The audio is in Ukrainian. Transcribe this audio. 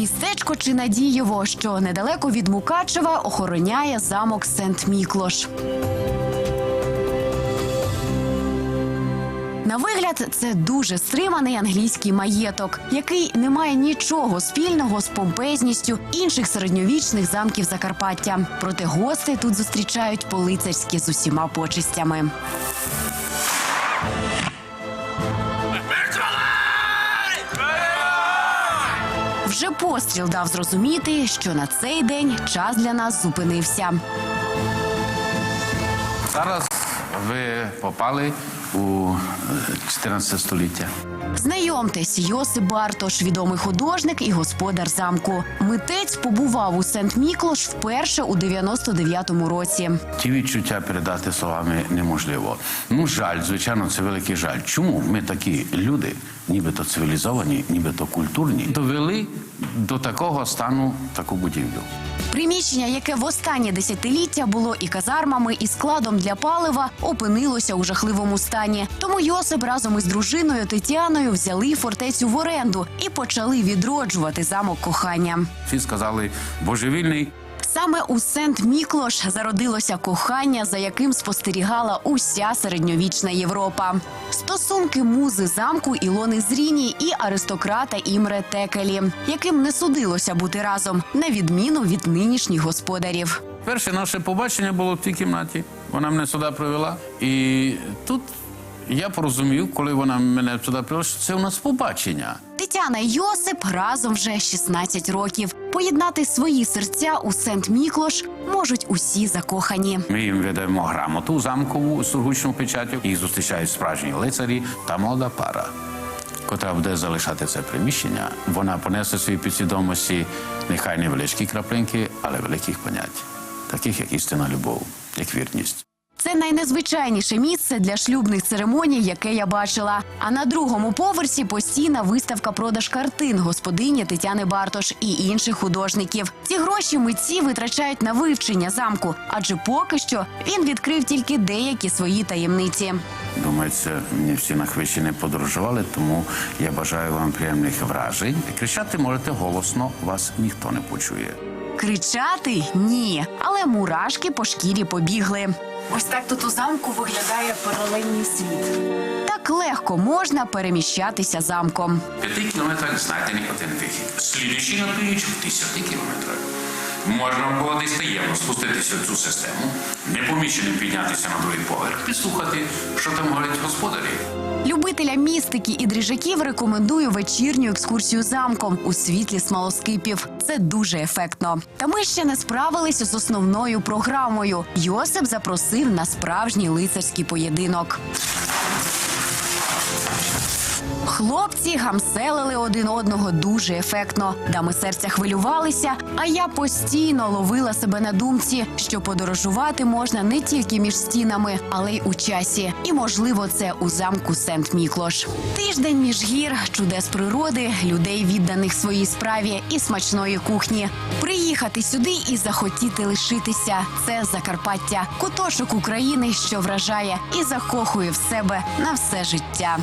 Містечко чи Надієво, що недалеко від Мукачева, охороняє замок Сент-Міклош. На вигляд, це дуже стриманий англійський маєток, який не має нічого спільного з помпезністю інших середньовічних замків Закарпаття. Проте гостей тут зустрічають по-лицарськи з усіма почистями. Вже постріл дав зрозуміти, що на цей день час для нас зупинився. Зараз ви попали у е, 14 століття. Знайомтесь, Йосип Бартош, відомий художник і господар замку. Митець побував у Сент-Міклош вперше у 99-му році. Ті відчуття передати словами неможливо. Ну, жаль, звичайно, це великий жаль. Чому ми такі люди, нібито цивілізовані, нібито культурні, довели до такого стану таку будівлю? Приміщення, яке в останнє десятиліття було і казармами, і складом для палива, опинилося у жахливому стані. Тому Йосип разом із дружиною Тетяною взяли фортецю в оренду і почали відроджувати замок кохання. Всі сказали божевільний. Саме у Сент-Міклош зародилося кохання, за яким спостерігала уся середньовічна Європа. Стосунки музи замку Ілони Зріні і аристократа Імре Текелі, яким не судилося бути разом, на відміну від нинішніх господарів. Перше наше побачення було в тій кімнаті. Вона мене сюди привела. І тут я порозумів, коли вона мене сюди привела, що це у нас побачення. Тетяна Йосип разом вже 16 років. Поєднати свої серця у Сент-Міклош можуть усі закохані. Ми їм видаємо грамоту замкову сургучну печаттю. Їх зустрічають справжні лицарі та молода пара, котра буде залишати це приміщення. Вона понесе в своїй підсвідомості нехай невеличкі краплинки, але великих понять, таких як істинна любов, як вірність. Це найнезвичайніше місце для шлюбних церемоній, яке я бачила. А на другому поверсі постійна виставка продаж картин господині Тетяни Бартош і інших художників. Ці гроші митці витрачають на вивчення замку, адже поки що він відкрив тільки деякі свої таємниці. Думається, мені всі на хвищі не подорожували, тому я бажаю вам приємних вражень. Кричати можете голосно, вас ніхто не почує. Кричати ні, але мурашки по шкірі побігли. Ось так тут у замку виглядає паралельний світ. Так легко можна переміщатися замком. П'яти кілометрах знайдений один вихід. Слідуючи на північ в 10 кілометрах. Можна було десь таємно спуститися в цю систему, непоміченим піднятися на другий поверх, підслухати, що там говорять господарі. Любителям містики і дріжаків рекомендую вечірню екскурсію замком у світлі смолоскипів. Це дуже ефектно. Та ми ще не справилися з основною програмою. Йосип запросив на справжній лицарський поєдинок. Хлопці гамселили один одного дуже ефектно. Дами серця хвилювалися, а я постійно ловила себе на думці, що подорожувати можна не тільки між стінами, але й у часі. І можливо, це у замку Сент-Міклош. Тиждень між гір, чудес природи, людей відданих своїй справі і смачної кухні. Приїхати сюди і захотіти лишитися. Це Закарпаття, куточок України, що вражає і закохує в себе на все життя.